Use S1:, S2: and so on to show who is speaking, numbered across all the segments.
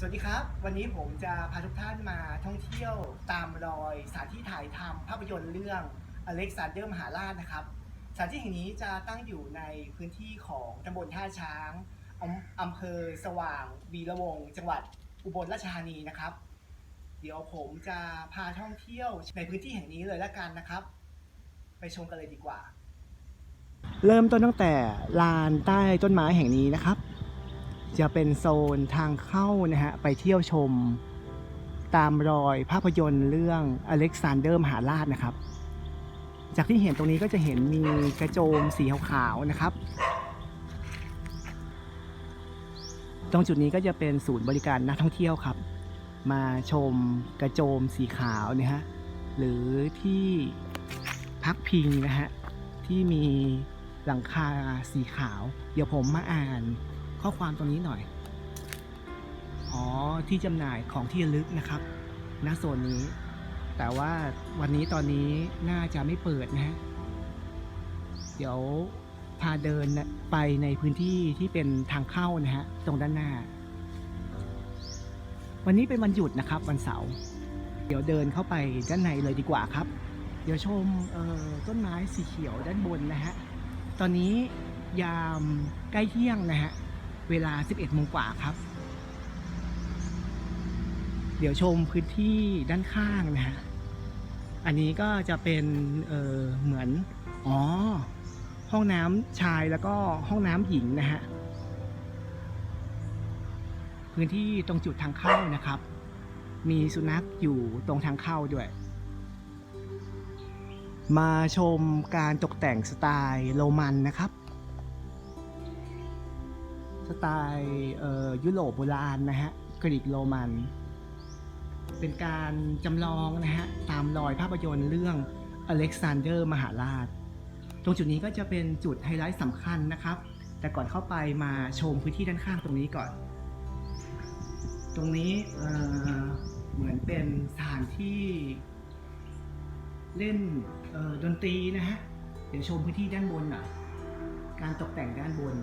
S1: สวัสดีครับ วันนี้ผมจะพาทุกท่านมาท่องเที่ยวตามรอยสถานที่ถ่ายทำภาพยนตร์เรื่องอเล็กซานเดอร์มหาราชนะครับสถานที่แห่งนี้จะตั้งอยู่ในพื้นที่ของตำบลท่าช้างอำเภอสว่างวีระวงศ์จังหวัดอุบลราชธานีนะครับ เดี๋ยวผมจะพาท่องเที่ยวในพื้นที่แห่งนี้เลยละกันนะครับ ไปชมกันเลยดีกว่า เริ่มต้นตั้งแต่ลานใต้ต้นไม้แห่งนี้นะครับ จะเป็นโซนทางเข้านะฮะไปเที่ยวชม ตามรอยภาพยนตร์เรื่องอเล็กซานเดอร์มหาราชนะครับ จากที่เห็นตรงนี้ก็จะเห็นมีกระโจมสีขาวๆนะครับ ตรงจุดนี้ก็จะเป็นศูนย์บริการนักท่องเที่ยวครับ มาชมกระโจมสีขาวนะฮะหรือที่พักพิงนะฮะที่มีหลังคาสีขาว เดี๋ยวผมมาอ่าน ข้อความตรงนี้หน่อย อ๋อที่จำหน่ายของที่ระลึกนะครับณโซนนี้ แต่ว่าวันนี้ตอนนี้น่าจะไม่เปิดนะฮะ เดี๋ยวพาเดินไปในพื้นที่ที่เป็นทางเข้านะฮะ ตรงด้านหน้า วันนี้เป็นวันหยุดนะครับ วันเสาร์เดี๋ยวเดินเข้าไปด้านในเลยดีกว่าครับ เดี๋ยวชมต้นไม้สีเขียวด้านบนนะฮะ ตอนนี้ยามใกล้เที่ยงนะฮะ เวลา 11โมงกว่าครับ เดี๋ยวชมพื้นที่ด้านข้างนะฮะ อันนี้ก็จะเป็นเเหมือน อ๋อ ห้องน้ำชายแล้วก็ห้องน้ำหญิงนะฮะ พื้นที่ตรงจุดทางเข้านะครับ มีสุนัขอยู่ตรงทางเข้าด้วยมาชมการตกแต่งสไตล์โรมันนะครับ สไตล์ยุโรปโบราณนะฮะกรีกโรมัน เป็นการจำลองนะฮะตามรอยภาพยนตร์เรื่องอเล็กซานเดอร์มหาราช ตรงจุดนี้ก็จะเป็นจุดไฮไลท์สำคัญนะครับ แต่ก่อนเข้าไปมาชมพื้นที่ด้านข้างตรงนี้ก่อน ตรงนี้เเหมือนเป็นสถานที่เล่นดนตรีนะฮะ เดี๋ยวชมพื้นที่ด้านบนหน่อยการตกแต่งด้านบน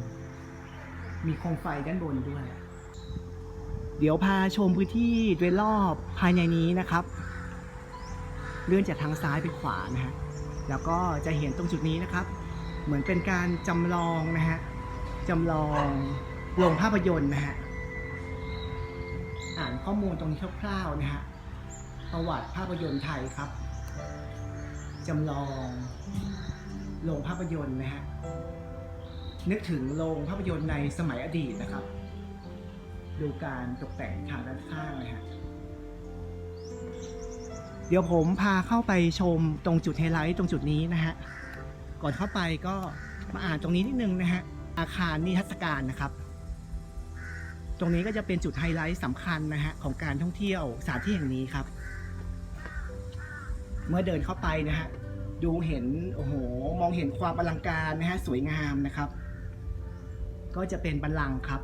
S1: มีโคมไฟด้านบนด้วย เดี๋ยวพาชมพื้นที่โดยรอบภายในนี้นะครับ เลื่อนจากทางซ้ายไปขวานะฮะ แล้วก็จะเห็นตรงจุดนี้นะครับ เหมือนเป็นการจำลองนะฮะจำลองโรงภาพยนตร์นะฮะ อ่านข้อมูลตรงนี้คร่าวๆนะฮะ ประวัติภาพยนตร์ไทยครับจำลองโรงภาพยนตร์นะฮะ นึกถึงโรงภาพยนตร์ในสมัยอดีตนะครับ ดูการตกแต่งทางด้านข้างนะฮะเดี๋ยวผมพาเข้าไปชมตรงจุดไฮไลท์ตรงจุดนี้นะฮะ ก่อนเข้าไปก็มาอ่านตรงนี้นิดนึงนะฮะ อาคารนิทรรศการนะครับ ตรงนี้ก็จะเป็นจุดไฮไลท์สำคัญนะฮะของการท่องเที่ยวสถานที่แห่งนี้ครับ เมื่อเดินเข้าไปนะฮะ ดูเห็นโอ้โหมองเห็นความอลังการนะฮะสวยงามนะครับ ก็จะเป็นบัลลังครับ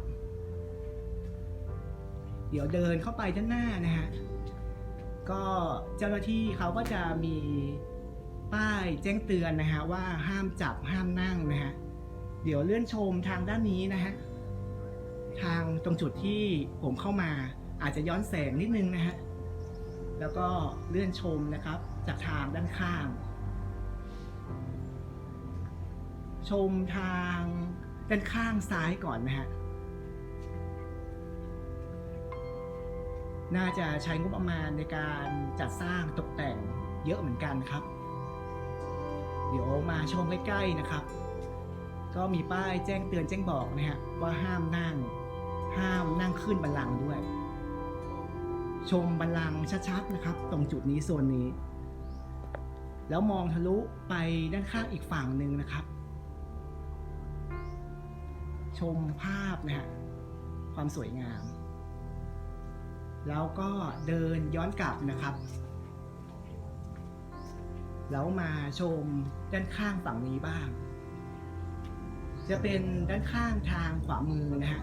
S1: เดี๋ยวเดินเข้าไปด้านหน้านะฮะ ก็เจ้าหน้าที่เขาก็จะมีป้ายแจ้งเตือนนะฮะว่าห้ามจับห้ามนั่งนะฮะ เดี๋ยวเลื่อนชมทางด้านนี้นะฮะ ทางตรงจุดที่ผมเข้ามาอาจจะย้อนแสงนิดนึงนะฮะ แล้วก็เลื่อนชมนะครับจากทางด้านข้าง ชมทาง ด้านข้างซ้ายก่อนนะฮะ น่าจะใช้งบประมาณในการจัดสร้างตกแต่งเยอะเหมือนกันครับ เดี๋ยวมาชมใกล้ๆนะครับ ก็มีป้ายแจ้งเตือนแจ้งบอกนะฮะว่าห้ามนั่ง ห้ามนั่งขึ้นบัลลังก์ด้วย ชมบัลลังก์ชัดๆนะครับ ตรงจุดนี้โซนนี้ แล้วมองทะลุไปด้านข้างอีกฝั่งหนึ่งนะครับ ชมภาพนะฮะความสวยงาม แล้วก็เดินย้อนกลับนะครับ แล้วมาชมด้านข้างฝั่งนี้บ้าง จะเป็นด้านข้างทางขวามือนะฮะ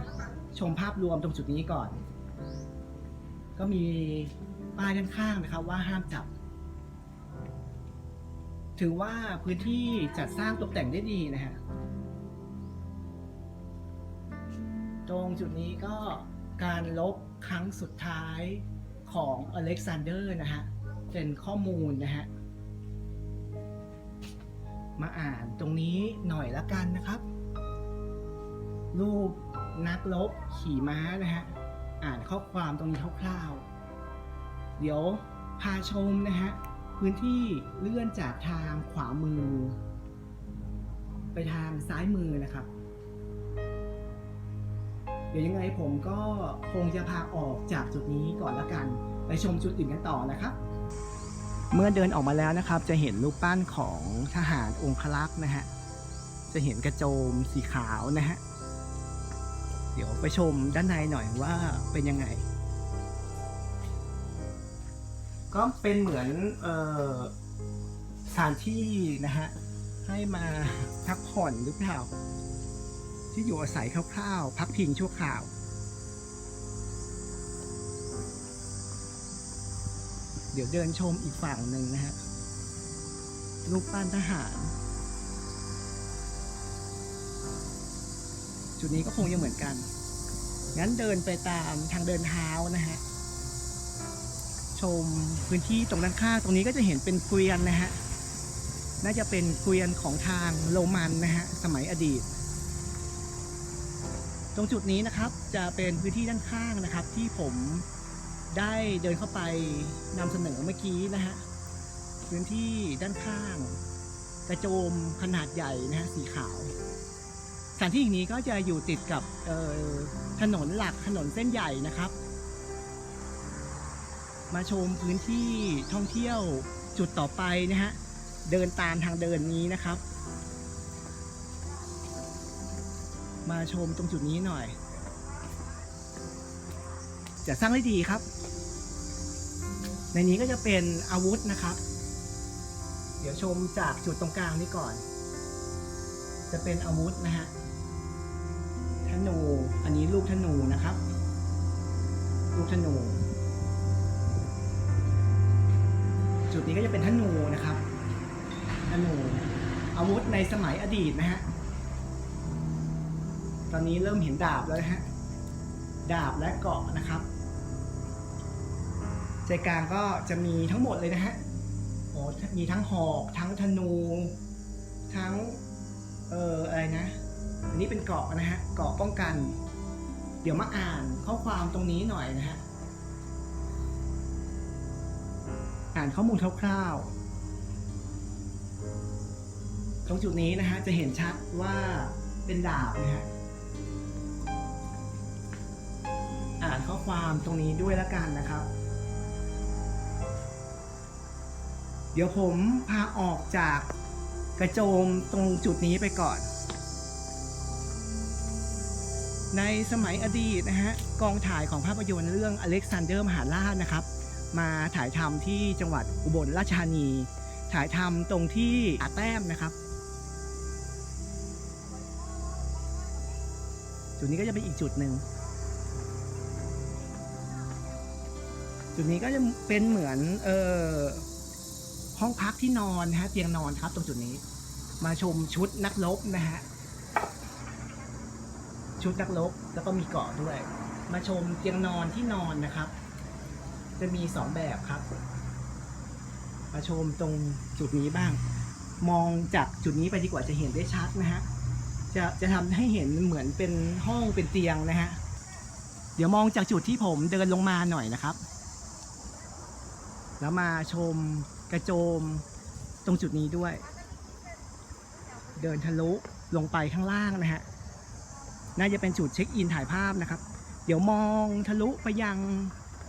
S1: ชมภาพรวมตรงจุดนี้ก่อน ก็มีป้ายด้านข้างนะครับว่าห้ามจับ ถือว่าพื้นที่จัดสร้างตกแต่งได้ดีนะฮะ ตรงจุดนี้ก็การลบครั้งสุดท้ายของอเล็กซานเดอร์นะฮะ เป็นข้อมูลนะฮะ มาอ่านตรงนี้หน่อยละกันนะครับ รูปนักรบขี่ม้านะฮะ อ่านข้อความตรงนี้คร่าวๆ เดี๋ยวพาชมนะฮะ พื้นที่เลื่อนจากทางขวามือ ไปทางซ้ายมือนะครับ เดี๋ยวยังไงผมก็คงจะพาออกจากจุดนี้ก่อนละกัน ไปชมจุดอื่นกันต่อนะครับ เมื่อเดินออกมาแล้วนะครับ จะเห็นรูปปั้นของทหารองคลักษ์นะฮะ จะเห็นกระโจมสีขาวนะฮะ เดี๋ยวไปชมด้านในหน่อยว่าเป็นยังไง ก็เป็นเหมือนเออสถานที่นะฮะให้มาพักผ่อนหรือเปล่า ที่อยู่อาศัยคร่าวๆ พักพิงชั่วคราว เดี๋ยวเดินชมอีกฝั่งหนึ่งนะฮะรูปปั้นทหาร จุดนี้ก็คงยังเหมือนกัน งั้นเดินไปตามทางเดินเท้านะฮะ ชมพื้นที่ตรงด้านข้างตรงนี้ก็จะเห็นเป็นเกวียนนะฮะ น่าจะเป็นเกวียนของทางโรมันนะฮะ สมัยอดีต ตรงจุดนี้นะครับจะเป็นพื้นที่ด้านข้างนะครับ ที่ผมได้เดินเข้าไปนำเสนอเมื่อกี้นะฮะพื้นที่ด้านข้าง กระโจมขนาดใหญ่นะฮะสีขาวสถานที่แห่งนี้ก็จะอยู่ติดกับถนนหลักถนนเส้นใหญ่นะครับ มาชมพื้นที่ท่องเที่ยวจุดต่อไปนะฮะเดินตามทางเดินนี้นะครับ มาชมตรงจุดนี้หน่อย จะสร้างได้ดีครับ ในนี้ก็จะเป็นอาวุธนะครับ เดี๋ยวชมจากจุดตรงกลางนี้ก่อน จะเป็นอาวุธนะฮะธนู อันนี้ลูกธนูนะครับ ลูกธนู จุดนี้ก็จะเป็นธนูนะครับธนูอาวุธในสมัยอดีตนะฮะ ตอนนี้เริ่มเห็นดาบแล้วนะฮะ ดาบและเกาะนะครับ ใจกลางก็จะมีทั้งหมดเลยนะฮะโอ้มีทั้งหอก ทั้งธนู ทั้ง เอ่อ อะไรนะ อันนี้เป็นเกาะนะฮะ เกาะป้องกัน เดี๋ยวมาอ่านข้อความตรงนี้หน่อยนะฮะ อ่านข้อมูลคร่าวๆตรงจุดนี้นะฮะจะเห็นชัดว่าเป็นดาบนะฮะ ข้อความตรงนี้ด้วยล้วกันนะครับ เดี๋ยวผมพาออกจากกระโจมตรงจุดนี้ไปก่อน ในสมัยอดีตนะฮะกองถ่ายของภาพยนตร์เรื่องอเล็กซานเดอร์มหาราชนะครับ มาถ่ายทำที่จังหวัดอุบลราชธานี ถ่ายทำตรงที่อาแต้มนะครับจุดนี้ก็จะเป็นอีกจุดหนึ่ง จุดนี้ก็จะเป็นเหมือนเออห้องพักที่นอนนะฮะเตียงนอนครับ ตรงจุดนี้ มาชมชุดนักรบนะฮะชุดนักรบแล้วก็มีเกาะด้วย มาชมเตียงนอนที่นอนนะครับ จะมีสองแบบครับ มาชมตรงจุดนี้บ้าง มองจากจุดนี้ไปดีกว่าจะเห็นได้ชัดนะฮะจะจะทำให้เห็นเหมือนเป็นห้องเป็นเตียงนะฮะ เดี๋ยวมองจากจุดที่ผมเดินลงมาหน่อยนะครับ แล้วมาชมกระโจมตรงจุดนี้ด้วย เดินทะลุลงไปข้างล่างนะฮะน่าจะเป็นจุดเช็คอินถ่ายภาพนะครับ เดี๋ยวมองทะลุไปยัง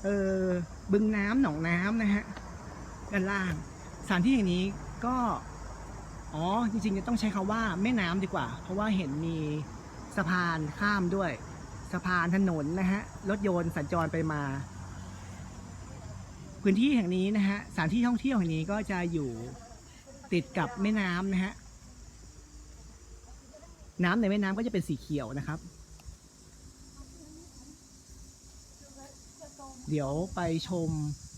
S1: เออบึงน้ำหนองน้ำนะฮะด้านล่างสถานที่อย่างนี้ก็อ๋อจริงๆจะต้องใช้คาว่าแม่น้ำดีกว่า เพราะว่าเห็นมีสะพานข้ามด้วย สะพานถนนนะฮะรถยนต์สัญจรไปมา พื้นที่แห่งนี้นะฮะสถานที่ท่องเที่ยวแห่งนี้ก็จะอยู่ติดกับแม่น้ำนะฮะน้ำในแม่น้ำก็จะเป็นสีเขียวนะครับ เดี๋ยวไปชม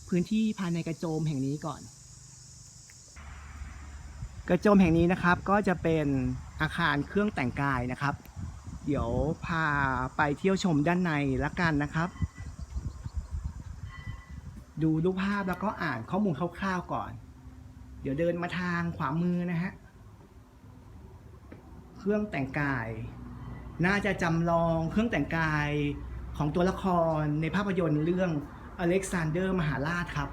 S1: พื้นที่ภายในกระโจมแห่งนี้ก่อน กระโจมแห่งนี้นะครับก็จะเป็นอาคารเครื่องแต่งกายนะครับ เดี๋ยวพาไปเที่ยวชมด้านในละกันนะครับ ดูรูปภาพแล้วก็อ่านข้อมูลคร่าวๆก่อน เดี๋ยวเดินมาทางขวามือนะฮะ เครื่องแต่งกาย น่าจะจำลองเครื่องแต่งกายของตัวละครในภาพยนตร์เรื่องอเล็กซานเดอร์มหาราชครับ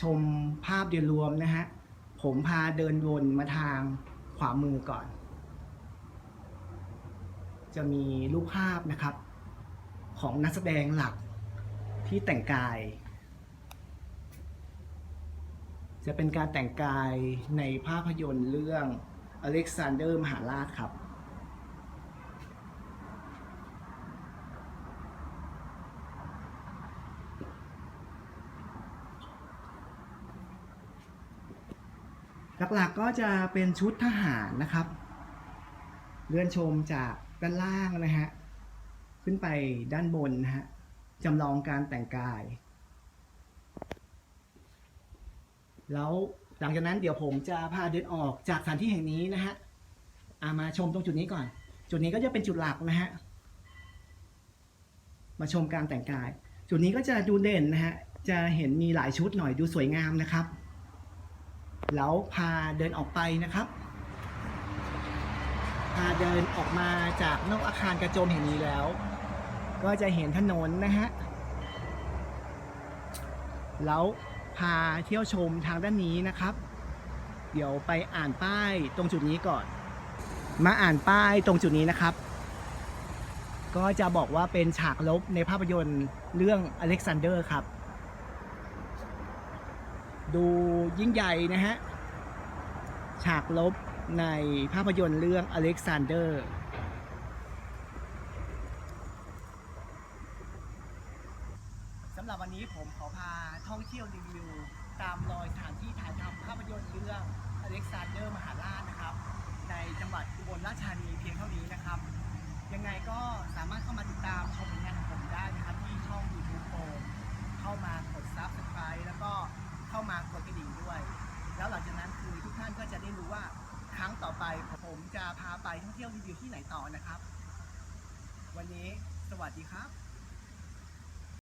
S1: ชมภาพเดียรวมนะฮะ ผมพาเดินวนมาทางขวามือก่อน จะมีรูปภาพนะครับ ของนักแสดงหลักที่แต่งกาย จะเป็นการแต่งกายในภาพยนตร์เรื่องอเล็กซานเดอร์มหาราชครับหลักๆก็จะเป็นชุดทหารนะครับ เลื่อนชมจากด้านล่างนะฮะ ขึ้นไปด้านบนนะฮะจำลองการแต่งกาย แล้วหลังจากนั้นเดี๋ยวผมจะพาเดินออกจากสถานที่แห่งนี้นะฮะอามาชมตรงจุดนี้ก่อน จุดนี้ก็จะเป็นจุดหลักนะฮะมาชมการแต่งกาย จุดนี้ก็จะดูเด่นนะฮะจะเห็นมีหลายชุดหน่อยดูสวยงามนะครับ แล้วพาเดินออกไปนะครับ พาเดินออกมาจากนอกอาคารกระโจมแห่งนี้แล้ว ก็จะเห็นถนนนะฮะ แล้วพาเที่ยวชมทางด้านนี้นะครับ เดี๋ยวไปอ่านป้ายตรงจุดนี้ก่อน มาอ่านป้ายตรงจุดนี้นะครับ ก็จะบอกว่าเป็นฉากลบในภาพยนตร์เรื่องอเล็กซานเดอร์ครับ ดูยิ่งใหญ่นะฮะ ฉากลบในภาพยนตร์เรื่องอเล็กซานเดอร์ สำ หรับวันนี้ผมขอพาท่องเที่ยวรีวิว ตามรอยสถานที่ถ่ายทำภาพยนตร์เรื่องอเล็กซานเดอร์มหาราชนะครับ ในจังหวัดอุบลราชธานีเพียงเท่านี้นะครับ ยังไงก็สามารถเข้ามาติดตามชมผลงานของผมได้นะครับ ที่ช่อง YouTube โอมเข้ามากด Subscribe แล้วก็เข้ามากดกระดิ่งด้วย แล้วหลังจากนั้นคือทุกท่านก็จะได้รู้ว่าครั้งต่อไปผมจะพาไปท่องเที่ยวรีวิวที่ไหนต่อนะครับ วันนี้สวัสดีครับ